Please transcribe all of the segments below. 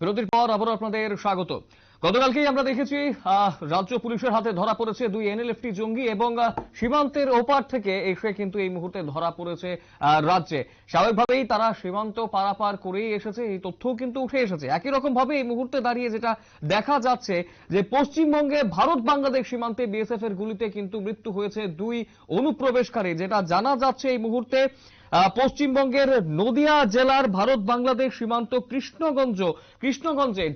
বিরতির পর আবারও আপনাদের স্বাগত। গতকালকেই আমরা দেখেছি রাজ্য পুলিশের হাতে ধরা পড়েছে দুই এনএলএফটি জঙ্গি এবং সীমান্তের ওপার থেকে এসে কিন্তু এই মুহূর্তে ধরা পড়েছে রাজ্যে। স্বাভাবিকভাবেই তারা সীমান্ত পারাপার করেই এসেছে, এই তথ্যও কিন্তু উঠে এসেছে। একই রকম ভাবে এই মুহূর্তে দাঁড়িয়ে যেটা দেখা যাচ্ছে, যে পশ্চিমবঙ্গে ভারত বাংলাদেশ সীমান্তে বিএসএফ এর গুলিতে কিন্তু মৃত্যু হয়েছে দুই অনুপ্রবেশকারী, যেটা জানা যাচ্ছে এই মুহূর্তে পশ্চিমবঙ্গের নদিয়া জেলার ভারত বাংলাদেশ সীমান্ত কৃষ্ণগঞ্জ, কৃষ্ণগঞ্জে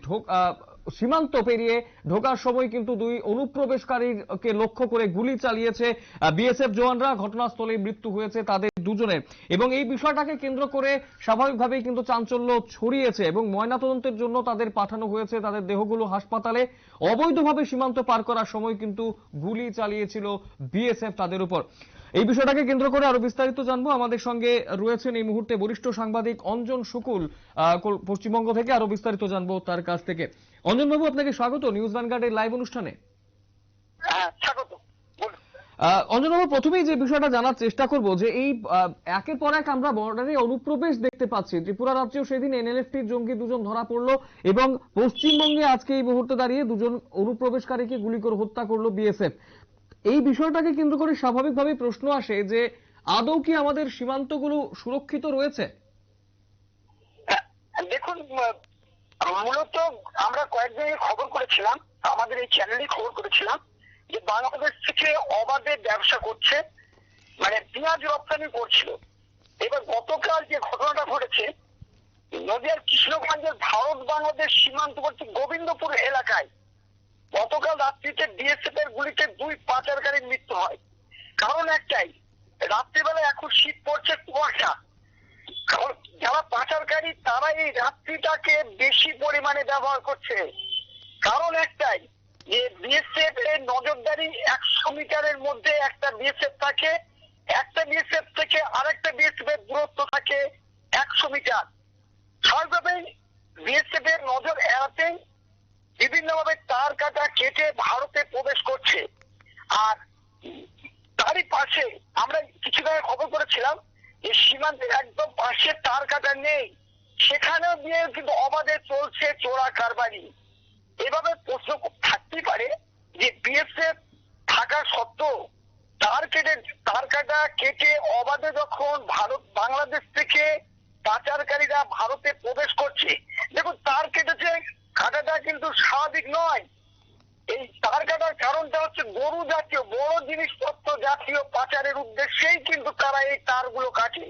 সীমান্ত পেরিয়ে ঢোকার সময় কিন্তু দুই অনুপ্রবেশকারীকে লক্ষ্য করে গুলি চালিয়েছে বিএসএফ জওয়ানরা। ঘটনাস্থলে মৃত্যু হয়েছে তাদের দুজনের। এবং এই বিষয়টাকে কেন্দ্র করে স্বাভাবিকভাবেই কিন্তু চাঞ্চল্য ছড়িয়েছে এবং ময়নাতদন্তের জন্য তাদের পাঠানো হয়েছে তাদের দেহগুলো হাসপাতালে। অবৈধভাবে সীমান্ত পার করার সময় কিন্তু গুলি চালিয়েছিল বিএসএফ তাদের উপর। এই বিষয়টাকে কেন্দ্র করে আরও বিস্তারিত জানব। আমাদের সঙ্গে রয়েছেন এই মুহূর্তে বরিষ্ঠ সাংবাদিক অঞ্জন শুকুল পশ্চিমবঙ্গ থেকে আরও বিস্তারিত জানব তার কাছ থেকে। অঞ্জন বাবু আপনাকে স্বাগত নিউজ ভ্যানগার্ডের লাইভ অনুষ্ঠানে। হ্যাঁ অঞ্জনবাবু প্রথমেই যে বিষয়টা জানার চেষ্টা করব যে এই আহ, একের পর এক আমরা বর্ডারে অনুপ্রবেশ দেখতে পাচ্ছি। ত্রিপুরা রাজ্যেও সেদিন এনএলএফটির জঙ্গি দুজন ধরা পড়ল এবং পশ্চিমবঙ্গে আজকে এই মুহূর্তে দাঁড়িয়ে দুজন অনুপ্রবেশকারীকে গুলি করে হত্যা করল বিএসএফ। এই বিষয়টাকে কেন্দ্র করে স্বাভাবিকভাবে প্রশ্ন আসে যে, আদৌ কি আমাদের সীমান্তগুলো সুরক্ষিত রয়েছে? দেখুন মূলত আমরা কয়েকদিন খবর করেছিলাম, আমাদের এই চ্যানেলেই খবর করেছিলাম, যে বাংলাদেশ থেকে অবাধে ব্যবসা করছে মানে পেঁয়াজ রপ্তানি করছিল। এবার গতকাল যে ঘটনাটা ঘটেছে, নদিয়ার কৃষ্ণগঞ্জের ভারত বাংলাদেশ সীমান্তবর্তী গোবিন্দপুর এলাকায় গতকাল রাত্রিতে বিএসএফ এর গুলিতে দুই পাচারকারীর মৃত্যু হয়। কারণ একটাই, রাত্রিবেলা এখন শীত পড়ছে কুয়াশা। যারা পাচারকারী তারা এই রাত্রিটাকে বেশি পরিমাণে ব্যবহার করছে। কারণ একটাই, যে বিএসএফ এর নজরদারি একশো মিটারের মধ্যে একটা বিএসএফ থাকে, একটা বিএসএফ থেকে আরেকটা বিএসএফ এর দূরত্ব থাকে একশো মিটার। স্বাভাবিকভাবেই বিএসএফ এর নজর এড়াতেই বিভিন্নভাবে তার কাটা কেটে ভারতে প্রবেশ করছে। আর তারই পাশে আমরা কিছুদিন খবর করেছিলাম যে সীমান্তের একদম পাশে তার কাটা নেই। সেখানেও দিয়ে কিন্তু অবাধে চলছে চোরা কারবারি। এভাবে প্রশ্ন থাকতেই পারে যে বিএসএফ থাকা সত্ত্বেও তার কেটে তার কাটা কেটে অবাধে যখন ভারত বাংলাদেশ থেকে পাচারকারীরা ভারতে প্রবেশ করছে, দেখুন তার কেটেছে কাটাটা কিন্তু স্বাভাবিক নয়। এই তার কাটার কারণটা হচ্ছে গরু জাতীয় বড় জিনিসপত্র জাতীয় পাচারের উদ্দেশ্যেই কিন্তু তারা এই তারগুলো কাটে।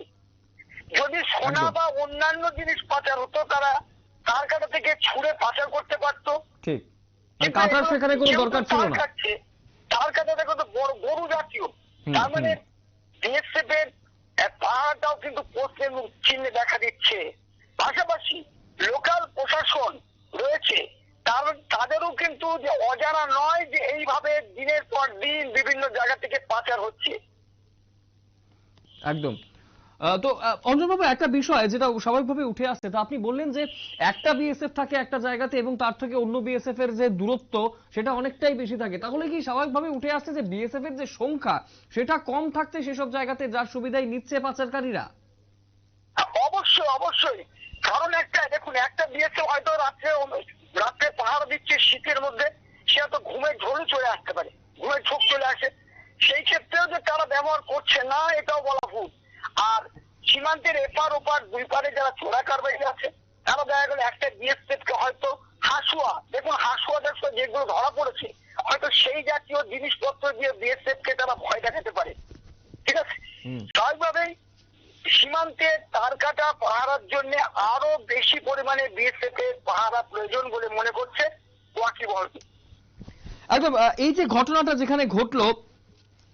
যদি সোনা বা অন্যান্য জিনিস পাচার হতো তারা তার কাটা থেকে ছুঁড়ে পাচার করতে পারতো। ঠিক। কাটার সেখানে কোনো তো দরকার ছিল তার না। তার কাটাটা কিন্তু বড় গরু জাতীয়। তার মানে। বিএসএফ এর পাহাড়টাও কিন্তু প্রশ্নের চিহ্নে দেখা দিচ্ছে। পাশাপাশি লোকাল প্রশাসন রয়েছে তার তাদেরও কিন্তু যে অজানা নয় যে এইভাবে দিনের পর দিন বিভিন্ন জায়গা থেকে পাচার হচ্ছে। একদম। তো অঞ্জনবাবু একটা বিষয় যেটা স্বাভাবিকভাবে উঠে আসছে তো আপনি বললেন যে একটা বিএসএফ থাকে একটা জায়গাতে এবং তার থেকে অন্য বিএসএফ এর যে দূরত্ব সেটা অনেকটাই বেশি থাকে। তাহলে কি স্বাভাবিকভাবে উঠে আসছে যে বিএসএফ এর যে সংখ্যা সেটা কম থাকছে সেসব জায়গাতে যার সুবিধাই নিচ্ছে পাচারকারীরা? অবশ্যই অবশ্যই। কারণ একটা দেখুন একটা বিএসএফ হয়তো রাত্রে রাত্রে পাহারা দিচ্ছে শীতের মধ্যে সে হয়তো ঘুমের ঝোলও চলে আসতে পারে ঘুমের ঝোঁক চলে আসে। সেই ক্ষেত্রেও যে তারা ব্যবহার করছে না এটাও বলা ভুল। আর সীমান্তের এপার ওপার দুই পারে যারা চোরা কারবারি আছে তারা দেখা গেল একটা বিএসএফ কে হয়তো হাসুয়া দেখুন হাসুয়া দেখো যেগুলো ধরা পড়েছে হয়তো সেই জাতীয় জিনিসপত্র দিয়ে বিএসএফ কে তারা ভয় দেখাতে পারে। ঠিক আছে। স্বাভাবিকভাবেই সীমান্তে তার কাটা পাহারার জন্য আরও বেশি পরিমাণে বিএসএফ এর পাহারা প্রয়োজন বলে মনে করছে ওয়াকিবহল একদম এই যে ঘটনাটা যেখানে ঘটলো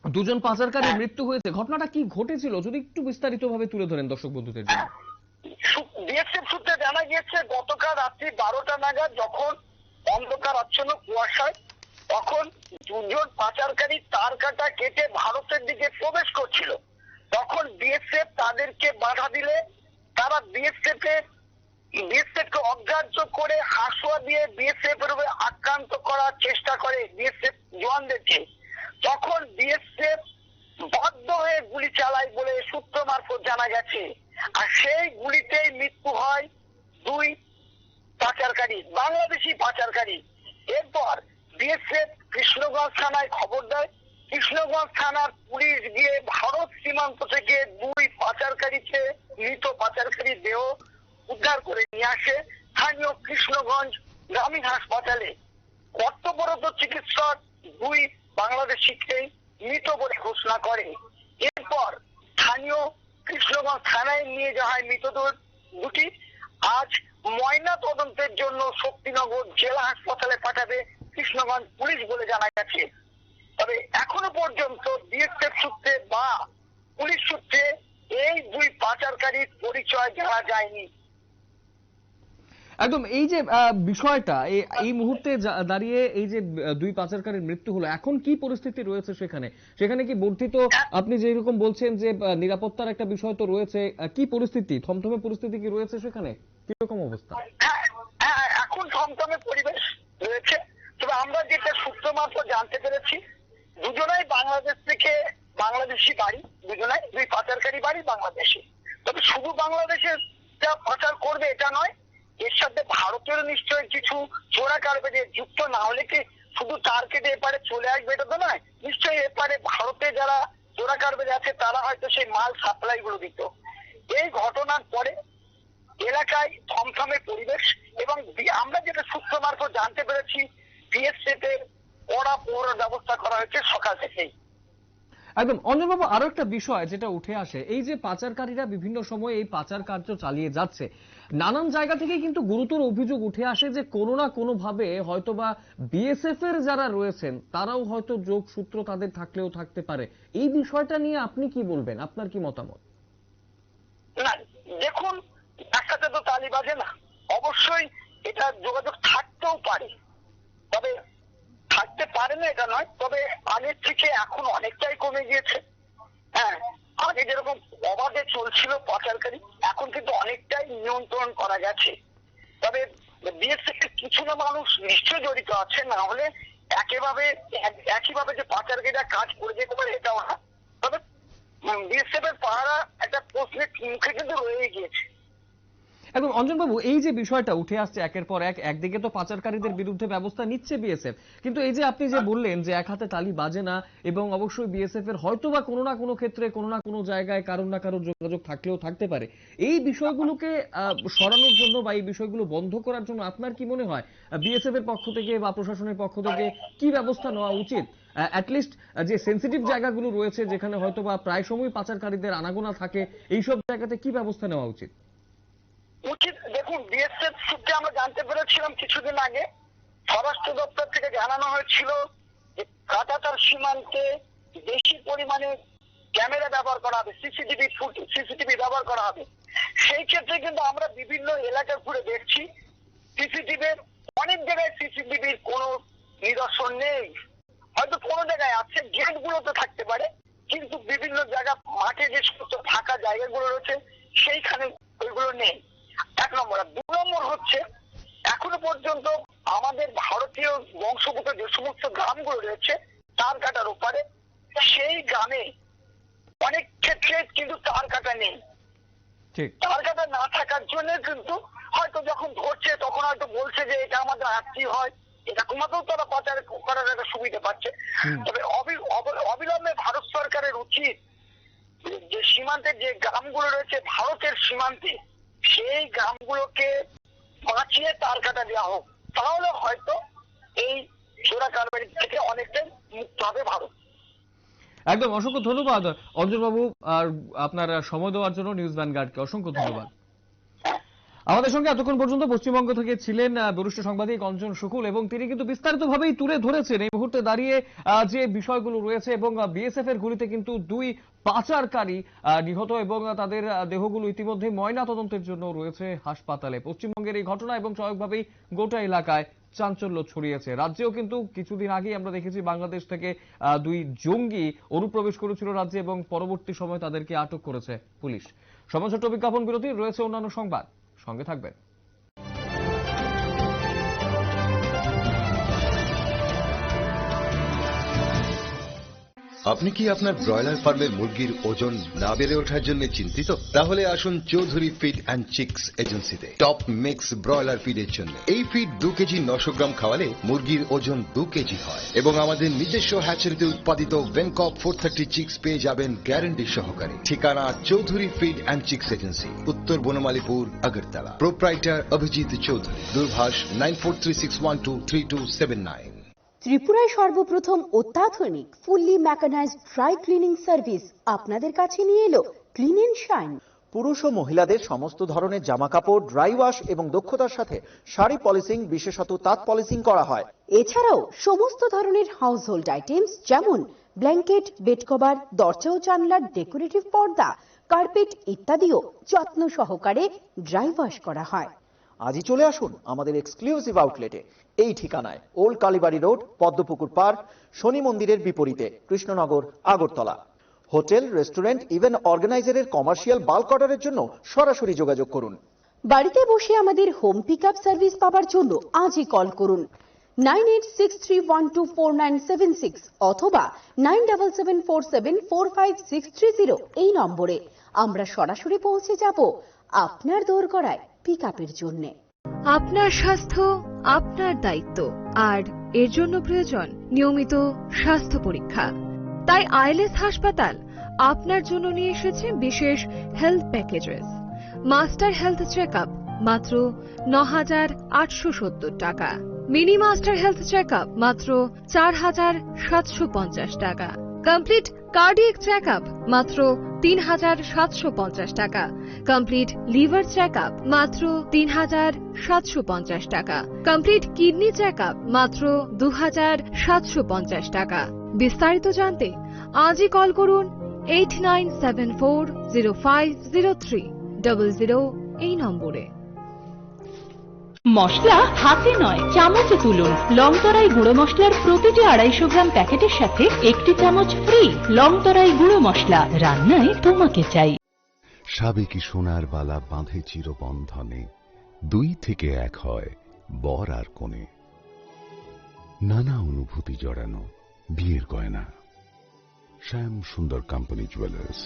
দুজন পাচারকারীর মৃত্যু হয়েছে ঘটনাটা কি ঘটেছিল? যদি একটু বিস্তারিতভাবে তুলে ধরেন দর্শক বন্ধুদের জন্য। বিএসএফ সূত্রে জানা গিয়েছে গতকাল রাত্রি বারোটা নাগাদ যখন অন্ধকার আচ্ছন্ন কুয়াশায় তখন দুজন পাচারকারী তার কাটা কেটে ভারতের দিকে প্রবেশ করছিল। তখন বিএসএফ তাদেরকে বাধা দিলে, তারা বিএসএফ এর বিএসএফ কে অগ্রাহ্য করে হাসুয়া দিয়ে বিএসএফ এর উপরে আক্রান্ত করার চেষ্টা করে বিএসএফ জওয়ানদেরকে। তখন বিএসএফ বাধ্য হয়ে গুলি চালায় বলে সূত্র মারফত জানা গেছে। আর সেই গুলিতেই মৃত্যু হয় দুই পাচারকারী, বাংলাদেশি পাচারকারী। এরপর বিএসএফ কৃষ্ণগঞ্জ থানায় খবর দেয় কৃষ্ণগঞ্জ থানার পুলিশ গিয়ে ভারত সীমান্ত থেকে দুই পাচারকারীকে, মৃত পাচারকারী দেহ উদ্ধার করে নিয়ে আসে স্থানীয় কৃষ্ণগঞ্জ গ্রামীণ হাসপাতালে। কর্তব্যরত চিকিৎসক দুই বাংলাদেশিকে মৃত বলে ঘোষণা করে। এরপর স্থানীয় কৃষ্ণগঞ্জ থানায় নিয়ে যাওয়া হয় মৃতদেহ দুটি। আজ ময়না তদন্তের জন্য শক্তিনগর জেলা হাসপাতালে পাঠাবে কৃষ্ণগঞ্জ পুলিশ বলে জানা গেছে। তবে এখনও পর্যন্ত বিএসএফ সূত্রে বা পুলিশ সূত্রে এই দুই পাচারকারীর পরিচয় জানা যায়নি। একদম এই যে বিষয়টা এই- মুহূর্তে দাঁড়িয়ে এই যে দুই পাচারকারীর মৃত্যু হলো এখন কি পরিস্থিতি রয়েছে সেখানে? সেখানে কি বর্ধিত আপনি যেরকম বলছেন যে নিরাপত্তার একটা বিষয় তো রয়েছে কি পরিস্থিতি? থমথমে পরিস্থিতি কি রয়েছে সেখানে? কীরকম অবস্থা? হ্যাঁ, হ্যাঁ, এখন থমথমে পরিবেশ রয়েছে। তবে আমরা যেটা সূত্র মাত্র জানতে পেরেছি দুজনাই বাংলাদেশ থেকে বাংলাদেশি বাড়ি, দুজনাই দুই পাচারকারী বাড়ি বাংলাদেশে। তবে শুধু বাংলাদেশে যা পাচার করবে এটা নয়, এর সাথে ভারতের নিশ্চয়ই কিছু চোরা কারবারে যুক্ত, না হলে কি শুধু তার কেটে এপারে চলে আসবে এটা তো নয়, নিশ্চয়ই এপারে ভারতে যারা চোরা কারবারে আছে, তারা হয়তো সেই মাল সাপ্লাই গুলো দিত। এই ঘটনার পরে এলাকায় থমথমে পরিবেশ এবং আমরা যেটা সূত্র মারফত জানতে পেরেছি বিএসএফ এর কড়া পৌর ব্যবস্থা করা হয়েছে সকাল থেকেই। একদম। আরও একটা বিষয় যেটা উঠে আসে এই যে পাচারকারীরা বিভিন্ন সময় এই পাচার কার্য চালিয়ে যাচ্ছে নানান জায়গা থেকে কিন্তু গুরুতর অভিযোগ উঠে আসে যে কোনো না কোনো ভাবে হয়তোবা বিএসএফ এর যারা রয়েছেন তারাও হয়তো যোগ সূত্র তাদের থাকলেও থাকতে পারে। এই বিষয়টা নিয়ে আপনি কি বলবেন? আপনার কি মতামত? না দেখুন একসাথে তো তালি বাজে না। অবশ্যই এটা যোগাযোগ থাকতেও পারে। পারে এটা নয়। তবে আগের থেকে এখন অনেকটাই কমে গিয়েছে। হ্যাঁ আগে যেরকম অবাধে চলছিল পাচারকারী, এখন কিন্তু অনেকটাই নিয়ন্ত্রণ করা গেছে। তবে বিএসএফ কিছু না মানুষ নিশ্চয় জড়িত আছে, না হলে একেভাবে এক- একইভাবে যে পাচারকারীরা কাজ করে যেতে পারে এটাও না। তবে বিএসএফ এর পাহারা একটা প্রশ্নের মুখে কিন্তু রয়ে গিয়েছে। একদম অঞ্জনবাবু, এই যে বিষয়টা উঠে আসছে একের পর এক, একদিকে তো পাচারকারীদের বিরুদ্ধে ব্যবস্থা নিচ্ছে বিএসএফ। কিন্তু এই যে আপনি যে বললেন যে এক হাতে তালি বাজে না, এবং অবশ্যই বিএসএফ এর হয়তো বা কোনো না কোনো ক্ষেত্রে, কোনো না কোনো জায়গায় কারোর না কারোর যোগাযোগ থাকলেও থাকতে পারে। এই বিষয়গুলোকে সরানোর জন্য বা এই বিষয়গুলো বন্ধ করার জন্য আপনার কি মনে হয়? বিএসএফ এর পক্ষ থেকে বা প্রশাসনের পক্ষ থেকে কি ব্যবস্থা নেওয়া উচিত? অ্যাটলিস্ট যে সেন্সিটিভ জায়গাগুলো রয়েছে, যেখানে হয়তো বা প্রায় সময় পাচারকারীদের আনাগোনা থাকে, এইসব জায়গাতে কি ব্যবস্থা নেওয়া উচিত? উচিত, দেখুন বিএসএফ সূত্রে আমরা জানতে পেরেছিলাম কিছুদিন আগে, স্বরাষ্ট্র দপ্তর থেকে জানানো হয়েছিল যে কাটাতার সীমান্তে বেশি পরিমাণে ক্যামেরা ব্যবহার করা হবে সিসিটিভি ফুট সিসিটিভি ব্যবহার করা হবে। সেই ক্ষেত্রে কিন্তু আমরা বিভিন্ন এলাকা ঘুরে দেখছি সিসিটিভির অনেক জায়গায় সিসিটিভির কোনো নিদর্শন নেই। হয়তো কোনো জায়গায় আছে গেট গুলোতে থাকতে পারে, কিন্তু বিভিন্ন জায়গা, মাঠে যে সমস্ত ফাঁকা জায়গাগুলো রয়েছে, সেইখানে ওইগুলো নেই। এক নম্বর। আর দু নম্বর হচ্ছে এখনও পর্যন্ত আমাদের ভারতীয় বংশগত যে সমস্ত গ্রামগুলো রয়েছে তার কাটার ওপারে সেই গ্রামে অনেক ক্ষেত্রে কিন্তু তার কাটা নেই। তার কাটা না থাকার জন্য কিন্তু হয়তো যখন ধরছে তখন হয়তো বলছে যে এটা আমাদের আত্মীয় হয়। এরকমভাবেও তারা পাচার করার একটা সুবিধা পাচ্ছে। তবে অবি- অবিলম্বে ভারত সরকারের উচিত যে সীমান্তের যে গ্রামগুলো রয়েছে ভারতের সীমান্তে সেই গ্রামগুলোকে বাঁচিয়ে তার কাটা দেওয়া হোক, তাহলে হয়তো এই চোরা কারবারি থেকে অনেকটাই মুক্ত হবে ভারত। একদম, অসংখ্য ধন্যবাদ অঞ্জনবাবু আর আপনার সময় দেওয়ার জন্য নিউজ ভ্যানগার্ডকে অসংখ্য ধন্যবাদ। আমাদের সঙ্গে এতক্ষণ পর্যন্ত পশ্চিমবঙ্গ থেকে ছিলেন বরিষ্ঠ সাংবাদিক অঞ্জন শুকুল এবং তিনি কিন্তু বিস্তারিতভাবেই তুলে ধরেছেন এই মুহূর্তে দাঁড়িয়ে যে বিষয়গুলো রয়েছে এবং বিএসএফ এর গুলিতে কিন্তু দুই পাচারকারী নিহত এবং তাদের দেহগুলো ইতিমধ্যে ময়না তদন্তের জন্য রয়েছে হাসপাতালে। পশ্চিমবঙ্গের এই ঘটনা এবং স্বাভাবিকভাবেই গোটা এলাকায় চাঞ্চল্য ছড়িয়েছে। রাজ্যেও কিন্তু কিছুদিন আগেই আমরা দেখেছি বাংলাদেশ থেকে দুই জঙ্গি অনুপ্রবেশ করেছিল রাজ্যে এবং পরবর্তী সময় তাদেরকে আটক করেছে পুলিশ। সময় বিজ্ঞাপন বিরতি, রয়েছে অন্যান্য সংবাদ। সঙ্গে থাকবেন। আপনি কি আপনার ব্রয়লার ফার্মের মুরগির ওজন না বেড়ে ওঠার জন্য চিন্তিত? তাহলে আসুন চৌধুরী ফিড অ্যান্ড চিক্স এজেন্সিতে টপ মিক্স ব্রয়লার ফিডের জন্য। এই ফিড দু কেজি নশো গ্রাম খাওয়ালে মুরগির ওজন দু কেজি হয় এবং আমাদের নিজস্ব হ্যাচারিতে উৎপাদিত ভেনকক ফোর থার্টি চিক্স পেয়ে যাবেন গ্যারান্টি সহকারে। ঠিকানা Chowdhury feed and chicks agency উত্তর Banamalipur, Agartala. Proprietor Abhijit Chowdhury, দূরভাষ nine four three six one two three two seven nine ত্রিপুরায় সর্বপ্রথম অত্যাধুনিক fully mechanised dry cleaning service আপনাদের কাছে নিয়ে এলো ক্লিন এন্ড শাইন পুরুষ ও মহিলাদের সমস্ত ধরনের জামা কাপড় ড্রাই ওয়াশ এবং দক্ষতার সাথে শাড়ি পলিসিং বিশেষত তাঁত পলিসিং করা হয়। এছাড়াও সমস্ত ধরনের হাউস হোল্ড আইটেমস যেমন ব্ল্যাঙ্কেট বেড কভার দরজা ও জানলার ডেকোরেটিভ পর্দা কার্পেট ইত্যাদিও যত্ন সহকারে ড্রাই ওয়াশ করা হয়। আজই চলে আসুন আমাদের এক্সক্লুসিভ আউটলেটে এই ঠিকানায় old Kalibari road Padmapukur park শনি মন্দিরের বিপরীতে, Krishnanagar, Agartala. Hotel restaurant event অর্গানাইজারের commercial bulk অর্ডারের জন্য সরাসরি যোগাযোগ করুন। বাড়িতে বসে আমাদের হোম পিক সার্ভিস পাওয়ার জন্য আজই কল করুন। Nine eight six three one two four nine seven six অথবা nine double seven four seven four five six three zero এই নম্বরে। আমরা সরাসরি পৌঁছে যাব আপনার দোরগড়ায়। পিক আপের জন্যে। আপনার স্বাস্থ্য, আপনার দায়িত্ব, আর এর জন্য প্রয়োজন নিয়মিত স্বাস্থ্য পরীক্ষা। তাই আইএলএস হাসপাতাল আপনার জন্য নিয়ে এসেছে বিশেষ health packages master health check মাত্র ন হাজার আটশো টাকা। মিনি মাস্টার হেলথ চেক মাত্র চার হাজার সাতশো পঞ্চাশ টাকা। কমপ্লিট কার্ডিয়াক চেক মাত্র তিন হাজার সাতশো পঞ্চাশ টাকা। কমপ্লিট লিভার চেক আপ মাত্র তিন হাজার সাতশো পঞ্চাশ টাকা। কমপ্লিট কিডনি চেক আপ মাত্র দু হাজার সাতশো পঞ্চাশ টাকা। বিস্তারিত জানতে আজই কল করুন eight nine seven four zero five zero three double zero এই নম্বরে। মশলা হাতে নয় চামচে তুলুন। লংতরাই গুঁড়ো মশলার প্রতিটি আড়াইশো গ্রাম প্যাকেটের সাথে একটি চামচ ফ্রি লংতরাই গুঁড়ো মশলা। রান্নায় তোমাকে চাই। সাবেকি সোনার বালা বাঁধে চিরবন্ধনে দুই থেকে এক হয় বর আর কনে। নানা অনুভূতি জড়ানো বিয়ের গয়না। শ্যাম সুন্দর কোম্পানি জুয়েলার্স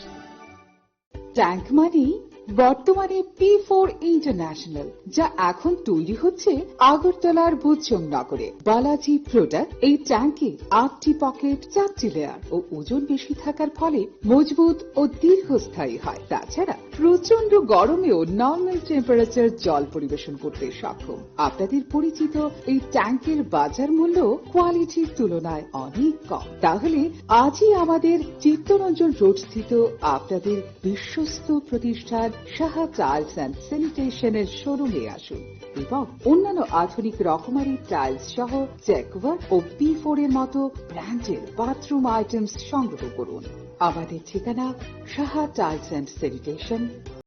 ট্যাঙ্ক মানেই বর্তমানে পি ফোর ইন্টারন্যাশনাল যা এখন তৈরি হচ্ছে আগরতলার ভুজং নগরে। বালাজি প্রোডাক্ট এই ট্যাঙ্কে আটটি পকেট চারটি লেয়ার ও ওজন বেশি থাকার ফলে মজবুত ও দীর্ঘস্থায়ী হয়। তাছাড়া প্রচণ্ড গরমেও নর্মাল টেম্পারেচার জল পরিবেশন করতে সক্ষম। আপনাদের পরিচিত এই ট্যাঙ্কের বাজার মূল্য কোয়ালিটির তুলনায় অনেক কম। তাহলে আজই আমাদের চিত্তরঞ্জন রোড স্থিত আপনাদের বিশ্বস্ত প্রতিষ্ঠান সাহা টাইলস অ্যান্ড স্যানিটেশনের শোরুমে আসুন এবং অন্যান্য আধুনিক রকমারি টাইলস সহ চেকওয়ার্ক ও পি ফোর এর মতো ব্র্যান্ডের বাথরুম আইটেমস সংগ্রহ করুন। আমাদের ঠিকানা সাহা টাইলস অ্যান্ড স্যানিটেশন